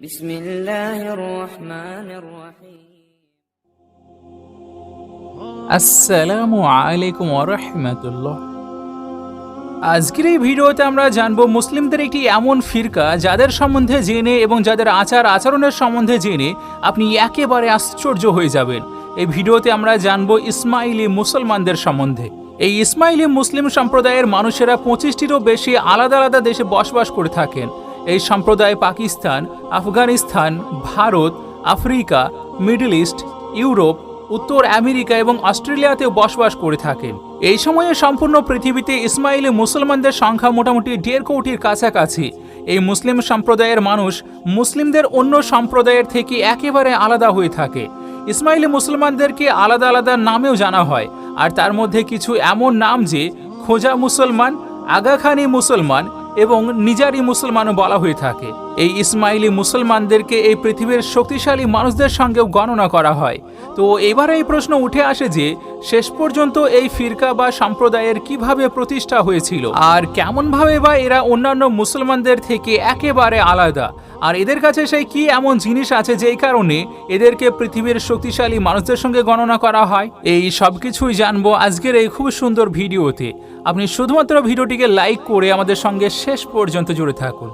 بسم الله الرحمن الرحيم আসসালামু আলাইকুম ওরহমতুল্লাহ আজকের এই ভিডিওতে আমরা জানবো মুসলিমদের একটি এমন ফিরকা যাদের সম্বন্ধে জেনে এবং যাদের আচার আচরণের সম্বন্ধে জেনে আপনি একেবারে আশ্চর্য হয়ে যাবেন এই ভিডিওতে আমরা জানবো ইসমাইলি মুসলমানদের সম্বন্ধে এই ইসমাইলি মুসলিম সম্প্রদায়ের মানুষেরা পঁচিশটিরও বেশি আলাদা আলাদা দেশে বসবাস করে থাকেন এই সম্প্রদায় Pakistan, Afghanistan, Bharat, Africa, Middle East, Europe, উত্তর আমেরিকা এবং অস্ট্রেলিয়াতেও বসবাস করে থাকেন। এই সময়ে সম্পূর্ণ পৃথিবীতে ইসমাইলি মুসলমানদের সংখ্যা মোটামুটি দেড় কোটির কাছাকাছি। এই মুসলিম সম্প্রদায়ের মানুষ মুসলিমদের অন্য সম্প্রদায়ের থেকে একেবারে আলাদা হয়ে থাকে। ইসমাইলি মুসলমানদেরকে আলাদা আলাদা নামেও জানা হয়, আর তার মধ্যে কিছু এমন নাম যে খোজা মুসলমান, আগাখানি মুসলমান এবং নিজারি মুসলমানও বলা হয়ে থাকে। এই ইসমাইলি মুসলমানদেরকে এই পৃথিবীর শক্তিশালী মানুষদের সঙ্গেও গণনা করা হয়। তো এবার এই প্রশ্ন উঠে আসে যে, শেষ পর্যন্ত এই ফিরকা বা সম্প্রদায়ের কীভাবে প্রতিষ্ঠা হয়েছিল? আর কেমনভাবে বা এরা অন্যান্য মুসলমানদের থেকে একেবারে আলাদা? আর এদের কাছে সেই কি এমন জিনিস আছে যেই কারণে এদেরকে পৃথিবীর শক্তিশালী মানুষদের সঙ্গে গণনা করা হয়? এই সব কিছুই জানব আজকের এই খুব সুন্দর ভিডিওতে। আপনি শুধুমাত্র ভিডিওটিকে লাইক করে আমাদের সঙ্গে শেষ পর্যন্ত জুড়ে থাকুন।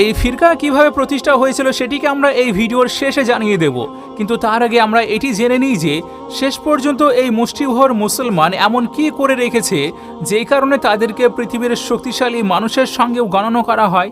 এই ফিরকা কীভাবে প্রতিষ্ঠা হয়েছিল সেটিকে আমরা এই ভিডিওর শেষে জানিয়ে দেব। কিন্তু তার আগে আমরা এটি জেনে নিই যে শেষ পর্যন্ত এই মুষ্টিভর মুসলমান এমন কি করে রেখেছে, যেই কারণে তাদেরকে পৃথিবীর শক্তিশালী মানুষের সঙ্গেও গণনা করা হয়?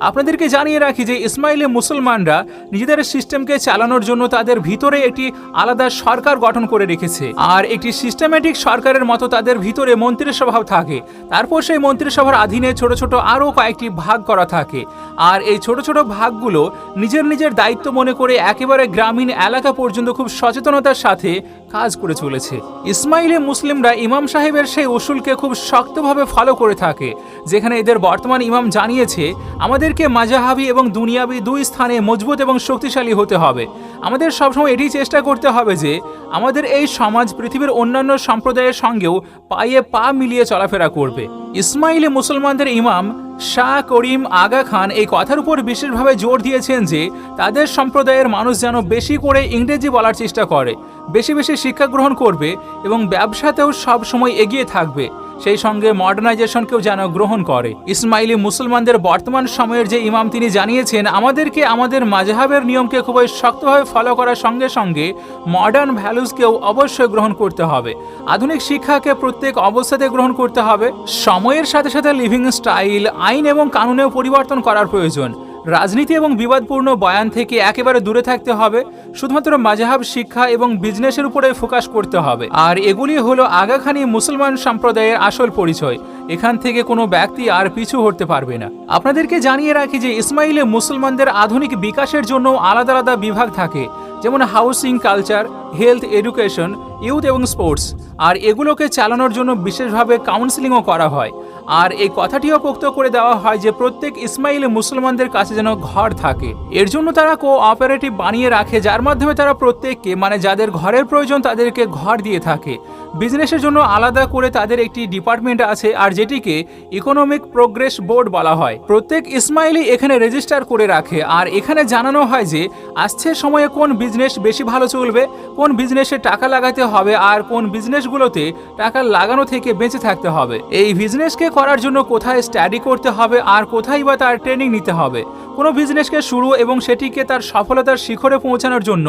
আপনাদেরকে জানিয়ে রাখি যে ইসমাইলি মুসলমানরা নিজেদের সিস্টেমকে চালানোর জন্য তাদের ভিতরে একটি আলাদা সরকার গঠন করে রেখেছে। আর একটি সিস্টেমেটিক সরকারের মতো তাদের ভিতরে মন্ত্রিসভাও থাকে। তারপর সেই মন্ত্রিসভার অধীনে ছোট ছোট আরও কয়েকটি ভাগ করা থাকে। আর এই ছোট ছোট ভাগগুলো নিজের নিজের দায়িত্ব মনে করে একেবারে গ্রামীণ এলাকা পর্যন্ত খুব সচেতনতার সাথে কাজ করে চলেছে। ইসমাইলি মুসলিমরা ইমাম সাহেবের সেই উসুলকে খুব শক্তভাবে ফলো করে থাকে। যেখানে এদের বর্তমান ইমাম জানিয়েছে, আমাদেরকে মাজাহাবি এবং দুনিয়াবি দুই স্থানে মজবুত এবং শক্তিশালী হতে হবে। আমাদের সবসময় এটি চেষ্টা করতে হবে যে, আমাদের এই সমাজ পৃথিবীর অন্যান্য সম্প্রদায়ের সঙ্গেও পায়ে পা মিলিয়ে চলাফেরা করবে। ইসমাইলি মুসলমানদের ইমাম শাহ করিম আগা খান এই কথার উপর বিশেষভাবে জোর দিয়েছেন যে, তাদের সম্প্রদায়ের মানুষ যেন বেশি করে ইংরেজি বলার চেষ্টা করে, বেশি বেশি শিক্ষা গ্রহণ করবে এবং ব্যবসাতেও সব সময় এগিয়ে থাকবে। সেই সঙ্গে মডার্নাইজেশনকেও যেন গ্রহণ করে। ইসমাইলি মুসলমানদের বর্তমান সময়ের যে ইমাম তিনি জানিয়েছেন, আমাদেরকে আমাদের মাজাহাবের নিয়মকে খুবই শক্তভাবে ফলো করার সঙ্গে সঙ্গে মডার্ন ভ্যালুসকেও অবশ্যই গ্রহণ করতে হবে। আধুনিক শিক্ষাকে প্রত্যেক অবস্থাতে গ্রহণ করতে হবে। সময়ের সাথে সাথে লিভিং স্টাইল আইন এবং কানুনেও পরিবর্তন করার প্রয়োজন। রাজনীতি এবং বিবাদপূর্ণ বয়ান থেকে একেবারে দূরে থাকতে হবে, শুধুমাত্র মাজাহাব শিক্ষা এবং বিজনেসের উপরে ফোকাস করতে হবে। আর এগুলি হলো আগাখানি মুসলমান সম্প্রদায়ের আসল পরিচয়। এখান থেকে কোনো ব্যক্তি আর পিছু হতে পারবে না। আপনাদেরকে জানিয়ে রাখি যে ইসমাইলে মুসলমানদের আধুনিক বিকাশের জন্য আলাদা আলাদা বিভাগ থাকে, যেমন housing culture, health education youth এবং স্পোর্টস। আর এগুলোকে চালানোর জন্য বিশেষভাবে কাউন্সিলিংও করা হয়। আর এই কথাটিও পোক্ত করে দেওয়া হয় যে প্রত্যেক ইসমাইলি মুসলমানদের কাছে যেন ঘর থাকে। এর জন্য তারা কো অপারেটিভ বানিয়ে রাখে, যার মাধ্যমে তারা প্রত্যেককে মানে যাদের ঘরের প্রয়োজন, তাদেরকে ঘর দিয়ে থাকে। বিজনেসের জন্য আলাদা করে তাদের একটি ডিপার্টমেন্ট আছে আর যেটিকে ইকোনমিক প্রোগ্রেস বোর্ড বলা হয়। প্রত্যেক ইসমাইলি এখানে রেজিস্টার করে রাখে আর এখানে জানানো হয় যে আসছে সময়ে কোন বিজনেস বেশি ভালো চলবে, কোন বিজনেসে টাকা লাগাতে হবে আর কোন বিজনেসগুলোতে টাকা লাগানো থেকে বেঁচে থাকতে হবে। এই বিজনেসকে করার জন্য কোথায় স্টাডি করতে হবে আর কোথায় বা তার ট্রেনিং নিতে হবে। কোনো বিজনেসকে শুরু এবং সেটিকে তার সফলতার শিখরে পৌঁছানোর জন্য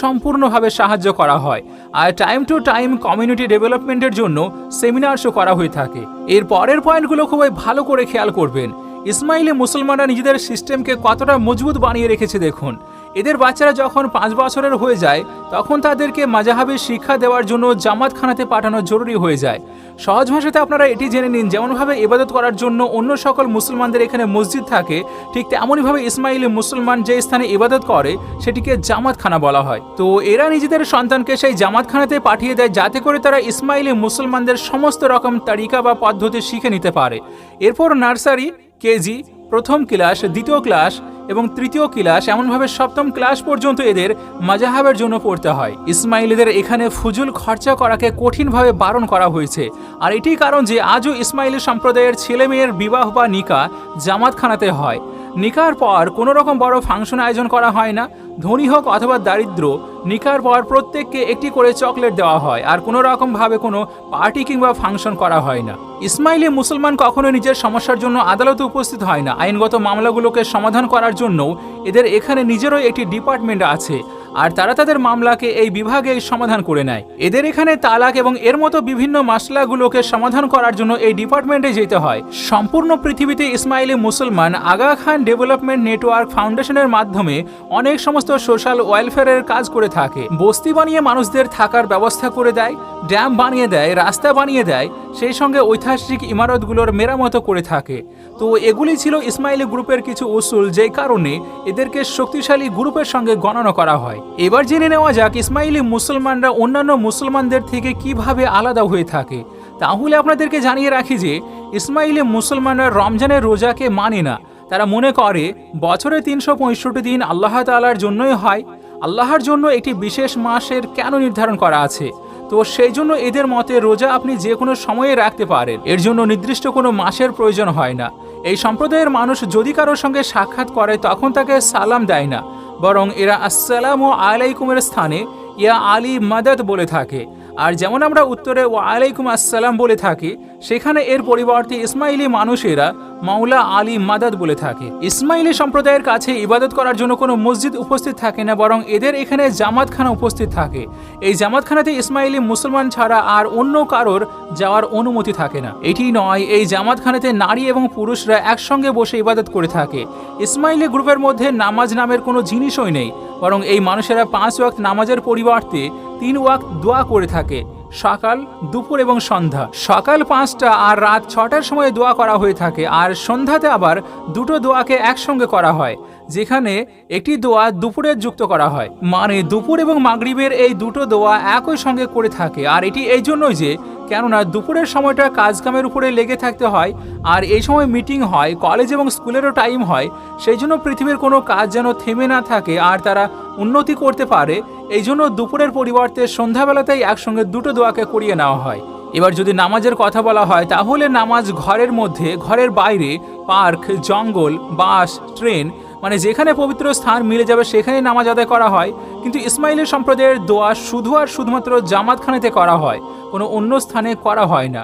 সম্পূর্ণভাবে সাহায্য করা হয়। আর টাইম টু টাইম কমিউনিটি ডেভেলপমেন্টের জন্য সেমিনার শো করা হয়ে থাকে। এর পরের পয়েন্টগুলো খুবই ভালো করে খেয়াল করবেন। ইসমাইলে মুসলমানরা নিজেদের সিস্টেমকে কতটা মজবুত বানিয়ে রেখেছে দেখুন। এদের বাচ্চারা যখন পাঁচ বছরের হয়ে যায়, তখন তাদেরকে মাজাহাবি শিক্ষা দেওয়ার জন্য জামাতখানাতে পাঠানো জরুরি হয়ে যায়। সহজ ভাষাতে আপনারা এটি জেনে নিন, যেমনভাবে ইবাদত করার জন্য অন্য সকল মুসলমানদের এখানে মসজিদ থাকে, ঠিক তেমনইভাবে ইসমাইলি মুসলমান যে স্থানে ইবাদত করে, সেটিকে জামাতখানা বলা হয়। তো এরা নিজেদের সন্তানকে সেই জামাতখানাতে পাঠিয়ে দেয়, যাতে করে তারা ইসমাইলি মুসলমানদের সমস্ত রকম তালিকা বা পদ্ধতি শিখে নিতে পারে। এরপর নার্সারি, কেজি, প্রথম ক্লাস, দ্বিতীয় ক্লাস এবং তৃতীয় ক্লাস এমনভাবে সপ্তম ক্লাস পর্যন্ত এদের মাজাহাবের জন্য পড়তে হয়। ইসমাইলিদের এখানে ফুজুল খরচা করাকে কঠিনভাবে বারণ করা হয়েছে। আর এটি কারণ যে আজও ইসমাইলি সম্প্রদায়ের ছেলে মেয়ের বিবাহ বা নিকা জামাতখানাতে হয়। নিকার পর কোনো রকম বড় ফাংশন আয়োজন করা হয় না। ধনী হোক অথবা দারিদ্র, নিকার পর প্রত্যেককে একটি করে চকলেট দেওয়া হয় আর কোনো রকমভাবে কোনো পার্টি কিংবা ফাংশন করা হয় না। ইসমাইলি মুসলমান কখনো নিজের সমস্যার জন্য আদালতে উপস্থিত হয় না। আইনগত মামলাগুলোকে সমাধান করার জন্য এদের এখানে নিজেরও একটি ডিপার্টমেন্ট আছে। আর তারা তাদের মামলাকে এই বিভাগে সমাধান করে নেয়। এদের এখানে তালাক এবং এর মতো বিভিন্ন মাসলাগুলোকে সমাধান করার জন্য এই ডিপার্টমেন্টে যেতে হয়। সম্পূর্ণ পৃথিবীতে ইসমাইলি মুসলমান আগা খান ডেভেলপমেন্ট নেটওয়ার্ক ফাউন্ডেশনের মাধ্যমে অনেক সমস্ত সোশ্যাল ওয়েলফেয়ারের কাজ করে থাকে। বস্তি বানিয়ে মানুষদের থাকার ব্যবস্থা করে দেয়, ড্যাম বানিয়ে দেয়, রাস্তা বানিয়ে দেয়, সেই সঙ্গে ঐতিহাসিক ইমারতগুলোর মেরামত করে থাকে। তো এগুলি ছিল ইসমাইলি গ্রুপের কিছু উসুল, যেই কারণে এদেরকে শক্তিশালী গ্রুপের সঙ্গে গণনা করা হয়। এবার জেনে নেওয়া যাক ইসমাইলি মুসলমানরা অন্যান্য মুসলমানদের থেকে কীভাবে আলাদা হয়ে থাকে। তাহলে আপনাদেরকে জানিয়ে রাখি যে, ইসমাইলি মুসলমানরা রমজানের রোজাকে মানে না। তারা মনে করে, বছরে তিনশো পঁয়ষট্টি দিন আল্লাহ তালার জন্যই হয়। আল্লাহর জন্য একটি বিশেষ মাসের কেন নির্ধারণ করা আছে? তো সেই জন্য এদের মতে রোজা আপনি যে কোনো সময়ে রাখতে পারেন। এর জন্য নির্দিষ্ট কোনো মাসের প্রয়োজন হয় না। এই সম্প্রদায়ের মানুষ যদি কারোর সঙ্গে সাক্ষাৎ করে, তখন তাকে সালাম দেয় না। বরং এরা আসসালাম ও আলাইকুমের স্থানে ইয়া আলী মাদাদ বলে থাকে। আর যেমন আমরা উত্তরে ও আলাইকুম আসসালাম বলে থাকি, সেখানে এর পরিবর্তে ইসমাইলি মানুষেরা মাওলা আলী মাদাদ বলে থাকে। ইসমাইলি সম্প্রদায়ের কাছে ইবাদত করার জন্য কোনো মসজিদ উপস্থিত থাকে না, বরং এদের এখানে জামাতখানা উপস্থিত থাকে। এই জামাতখানাতে ইসমাইলি মুসলমান ছাড়া আর অন্য কারোর যাওয়ার অনুমতি থাকে না। এটি নয়, এই জামাতখানাতে নারী এবং পুরুষরা একসঙ্গে বসে ইবাদত করে থাকে। ইসমাইলি গ্রুপের মধ্যে নামাজ নামের কোনো জিনিসই নেই, বরং এই মানুষেরা পাঁচ ওয়াক্ত নামাজের পরিবর্তে তিন ওয়াক্ত দোয়া করে থাকে। সকাল, দুপুর এবং সন্ধ্যা। সকাল পাঁচটা আর রাত ছটার সময় দোয়া করা হয়ে থাকে, আর সন্ধ্যাতে আবার দুটো দোয়াকে একসঙ্গে করা হয়, যেখানে একটি দোয়া দুপুরের যুক্ত করা হয়। মানে দুপুর এবং মাগরিবের এই দুটো দোয়া একই সঙ্গে করে থাকে, আর এটি এই জন্যই যে কেননা দুপুরের সময়টা কাজকামের উপরে লেগে থাকতে হয়, আর এই সময় মিটিং হয়, কলেজ এবং স্কুলেরও টাইম হয়, সেই জন্য পৃথিবীর কোনো কাজ যেন থেমে না থাকে আর তারা উন্নতি করতে পারে, এই জন্য দুপুরের পরিবর্তে সন্ধ্যাবেলাতেই একসঙ্গে দুটো দোয়াকে করিয়ে নেওয়া হয়। এবার যদি নামাজের কথা বলা হয়, তাহলে নামাজ ঘরের মধ্যে, ঘরের বাইরে, পার্ক, জঙ্গল, বাস, ট্রেন মানে যেখানে পবিত্র স্থান মিলে যাবে সেখানে নামাজ আদায় করা হয়। কিন্তু ইসমাইলি সম্প্রদায়ের দোয়া শুধু আর শুধুমাত্র জামাতখানেতে করা হয়, কোনো অন্য স্থানে করা হয় না।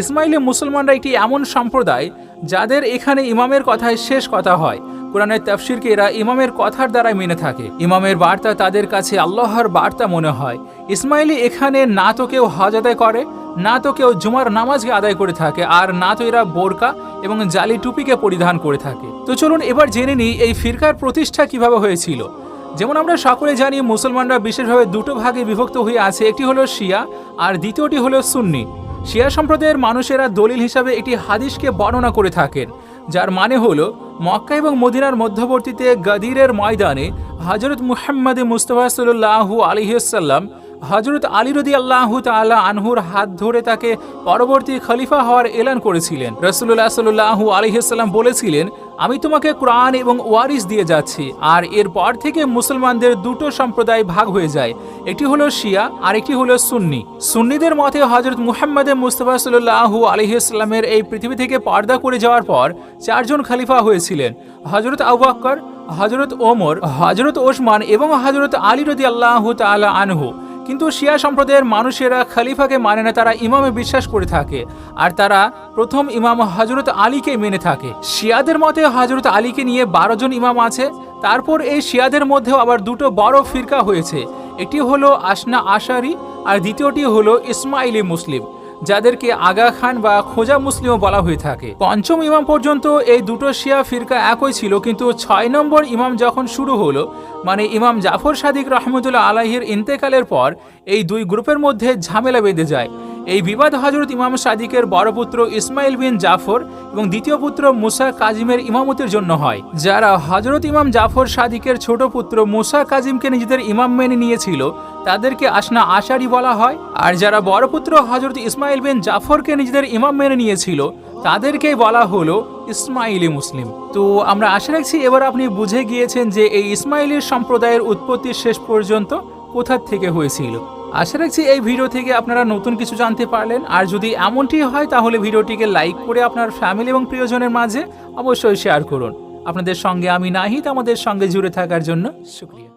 ইসমাইলি মুসলমানরা একটি এমন সম্প্রদায়, যাদের এখানে ইমামের কথায় শেষ কথা হয়। কোরআনের তাফসিরকে এরা ইমামের কথার দ্বারাই মেনে থাকে। ইমামের বার্তা তাদের কাছে আল্লাহর বার্তা মনে হয়। ইসমাইলি এখানে না তো কেউ হজ আদায় করে না তো কেউ জুমার নামাজকে আদায় করে থাকে, আর না তো এরা বোরকা এবং জালি টুপিকে পরিধান করে থাকে। তো চলুন এবার জেনে নিই এই ফিরকার প্রতিষ্ঠা কীভাবে হয়েছিল। যেমন আমরা সকলে জানি, মুসলমানরা বিশেষভাবে দুটো ভাগে বিভক্ত হয়ে আছে, একটি হলো শিয়া আর দ্বিতীয়টি হলো সুন্নি। শিয়া সম্প্রদায়ের মানুষেরা দলিল হিসাবে একটি হাদিসকে বর্ণনা করে থাকেন, যার মানে হলো, মক্কা এবং মদিনার মধ্যবর্তীতে গাদিরের ময়দানে হজরত মুহাম্মদ মুস্তফা সাল্লাহু আলিহাল্লাম হজরত আলী রদি আল্লাহ তাল্লাহ আনহুর হাত ধরে তাকে পরবর্তী খলিফা হওয়ার এলান করেছিলেন। রসুল্লাহ সাল্লাহু আলহিসাল্লাম বলেছিলেন, আমি তোমাকে কোরআন এবং ওয়ারিস দিয়ে যাচ্ছি, আর এরপর থেকে মুসলমানদের দুটো সম্প্রদায় ভাগ হয়ে যায়। একটি হলো শিয়া আর একটি হলো সুন্নি। সুন্নিদের মতে হজরত মুহাম্মদ মুস্তফা সাল্লাহু আলহিসাল্লামের এই পৃথিবী থেকে পর্দা করে যাওয়ার পর চারজন খলিফা হয়েছিলেন। হজরত আউবাক্কর হজরত ওমর হজরত ওসমান এবং হজরত আলী রদি আল্লাহ তালা আনহু। কিন্তু শিয়া সম্প্রদায়ের মানুষেরা খালিফাকে মানে না, তারা ইমামে বিশ্বাস করে থাকে। আর তারা প্রথম ইমাম হজরত আলীকে মেনে থাকে। শিয়াদের মতে হজরত আলীকে নিয়ে বারো জন ইমাম আছে। তারপর এই শিয়াদের মধ্যেও আবার দুটো বড় ফিরকা হয়েছে। একটি হলো আসনা আশারি, আর দ্বিতীয়টি হলো ইসমাইলি মুসলিম। যাদেরকে আগা খান বা খোজা মুসলিমও বলা হয়ে থাকে। পঞ্চম ইমাম পর্যন্ত এই দুটো শিয়া ফিরকা একই ছিল, কিন্তু ছয় নম্বর ইমাম যখন শুরু হলো মানে ইমাম জাফর সাদিক রহমতুল্লাহ আলাহির ইন্তেকালের পর, এই দুই গ্রুপের মধ্যে ঝামেলা বেঁধে যায়। এই বিবাদ হজরত ইমাম সাদিকের বড় পুত্র ইসমাইল বিন জাফর এবং দ্বিতীয় পুত্র মুসা কাজিমের ইমামতের জন্য হয়, যারা হজরত ইমাম জাফর সাদিকের ছোট পুত্র মুসা কাজিমকে নিজেদের ইমাম মেনে নিয়েছিল, তাদেরকে আসনা আশারি বলা হয়। আর যারা বড় পুত্র হজরত ইসমাইল বিন জাফরকে নিজেদের ইমাম মেনে নিয়েছিল, তাদেরকেই বলা হলো ইসমাইলি মুসলিম। তো আমরা আশা রাখছি এবার আপনি বুঝে গিয়েছেন যে এই ইসমাইলি সম্প্রদায়ের উৎপত্তি শেষ পর্যন্ত কোথা থেকে হয়েছিল। আশা রাখছি এই ভিডিও থেকে আপনারা নতুন কিছু জানতে পারলেন। আর যদি এমনটি হয়, তাহলে ভিডিওটিকে লাইক করে আপনার ফ্যামিলি এবং প্রিয়জনের মাঝে অবশ্যই শেয়ার করুন। আপনাদের সঙ্গে আমি নাহিদ, আমাদের সঙ্গে জুড়ে থাকার জন্য শুক্রিয়া।